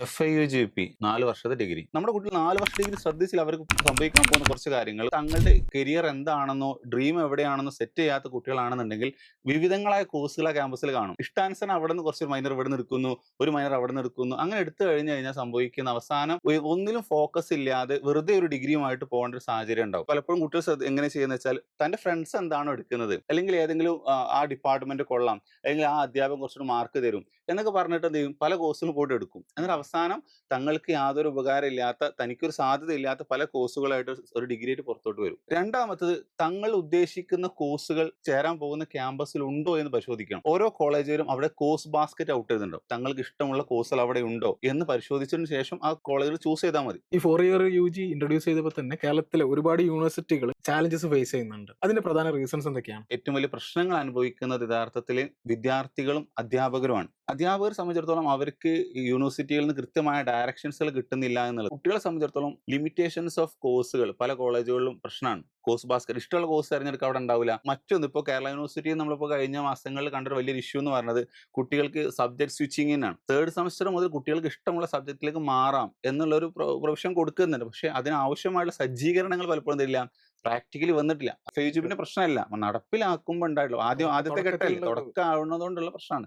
F Y U G P നാല് വർഷത്തെ degree നമ്മുടെ കുട്ടികൾ നാല് വർഷ ഡിഗ്രി ശ്രദ്ധിച്ചില്ല അവർക്ക് സംഭവിക്കാൻ പോകുന്ന കുറച്ച് കാര്യങ്ങൾ. തങ്ങളുടെ കരിയർ എന്താണെന്നോ ഡ്രീം എവിടെയാണെന്നോ സെറ്റ് ചെയ്യാത്ത കുട്ടികളാണെന്നുണ്ടെങ്കിൽ വിവിധങ്ങളായ കോഴ്സുകൾ ആ ക്യാമ്പസിൽ കാണും. ഇഷ്ടാനുസരണം അവിടെ നിന്ന് കുറച്ച് മൈനർ ഇവിടെ നിന്ന് എടുക്കുന്നു ഒരു മൈനർ അവിടെ നിന്ന് എടുക്കുന്നു. അങ്ങനെ എടുത്തു കഴിഞ്ഞു കഴിഞ്ഞാൽ സംഭവിക്കുന്ന അവസാനം ഒന്നിലും ഫോക്കസ് ഇല്ലാതെ വെറുതെ ഒരു ഡിഗ്രിയുമായിട്ട് പോകേണ്ട ഒരു സാഹചര്യം ഉണ്ടാവും. പലപ്പോഴും കുട്ടികൾ എങ്ങനെ ചെയ്യുന്നത് വെച്ചാൽ തന്റെ ഫ്രണ്ട്സ് എന്താണോ എടുക്കുന്നത് അല്ലെങ്കിൽ ഏതെങ്കിലും ആ, ഡിപ്പാർട്ട്മെന്റ് കൊള്ളാം അല്ലെങ്കിൽ ആ അധ്യാപകൻ കുറച്ചുകൂടി മാർക്ക് തരും എന്നൊക്കെ പറഞ്ഞിട്ട് എന്ത് ചെയ്യും? പല കോഴ്സുകളും പോയിട്ട് എടുക്കും. എന്നിട്ട് അവസാനം തങ്ങൾക്ക് യാതൊരു ഉപകാരമില്ലാത്ത തനിക്കൊരു സാധ്യത ഇല്ലാത്ത പല കോഴ്സുകളായിട്ട് ഒരു ഡിഗ്രി ആയിട്ട് പുറത്തോട്ട് വരും. രണ്ടാമത്തത് തങ്ങൾ ഉദ്ദേശിക്കുന്ന കോഴ്സുകൾ ചേരാൻ പോകുന്ന ക്യാമ്പസിൽ ഉണ്ടോ എന്ന് പരിശോധിക്കണം. ഓരോ കോളേജിലും അവിടെ കോഴ്സ് ബാസ്ക്കറ്റ് ഔട്ട് ചെയ്തിട്ടുണ്ടോ. തങ്ങൾക്ക് ഇഷ്ടമുള്ള കോഴ്സുകൾ അവിടെ ഉണ്ടോ എന്ന് പരിശോധിച്ചതിന് ശേഷം ആ കോളേജിൽ ചൂസ് ചെയ്താൽ മതി. ഈ four year U G introduce ചെയ്തപ്പോൾ തന്നെ കേരളത്തിലെ ഒരുപാട് യൂണിവേഴ്സിറ്റികൾ ചാലഞ്ചസ് ഫേസ് ചെയ്യുന്നുണ്ട്. അതിന്റെ പ്രധാന റീസൺസ് എന്തൊക്കെയാണ്? ഏറ്റവും വലിയ പ്രശ്നങ്ങൾ അനുഭവിക്കുന്നത് യഥാർത്ഥത്തിൽ വിദ്യാർത്ഥികളും അധ്യാപകരുമാണ്. അധ്യാപകരെ സംബന്ധിച്ചിടത്തോളം അവർക്ക് യൂണിവേഴ്സിറ്റിയിൽ യൂണിവേഴ്സിറ്റികളിൽ നിന്ന് കൃത്യമായ ഡയറക്ഷൻസുകൾ കിട്ടുന്നില്ല എന്നുള്ളത്. കുട്ടികളെ സംബന്ധിച്ചിടത്തോളം ലിമിറ്റേഷൻസ് ഓഫ് കോഴ്സുകൾ പല കോളേജുകളിലും പ്രശ്നമാണ്. കോഴ്സ് ബാസ്കറ്റ് ഇഷ്ടമുള്ള കോഴ്സ് തിരഞ്ഞെടുക്കുക അവിടെ ഉണ്ടാവില്ല. മറ്റൊന്ന് ഇപ്പോൾ കേരള യൂണിവേഴ്സിറ്റി നമ്മളിപ്പോൾ കഴിഞ്ഞ മാസങ്ങളിൽ കണ്ടൊരു വലിയൊരു ഇഷ്യൂ എന്ന് പറയുന്നത് കുട്ടികൾക്ക് സബ്ജക്ട് സ്വിച്ചിങ്ങിനാണ് തേർഡ് സെമസ്റ്റർ മുതൽ കുട്ടികൾക്ക് ഇഷ്ടമുള്ള സബ്ജക്റ്റിലേക്ക് മാറാം എന്നുള്ള ഒരു പ്രൊവിഷൻ കൊടുക്കുന്നുണ്ട്. പക്ഷേ അതിനാവശ്യമായുള്ള സജ്ജീകരണങ്ങൾ പലപ്പോഴും തരില്ല പ്രാക്ടിക്കലി വന്നിട്ടില്ല. ഫേസ്ബുക്കിന്റെ പ്രശ്നമല്ല. നടപ്പിലാക്കുമ്പോൾ ഉണ്ടായിട്ടുള്ളൂ. ആദ്യം ആദ്യത്തെ ഘട്ടത്തിൽ തുടക്കം ആവുന്നതുകൊണ്ടുള്ള പ്രശ്നമാണ്.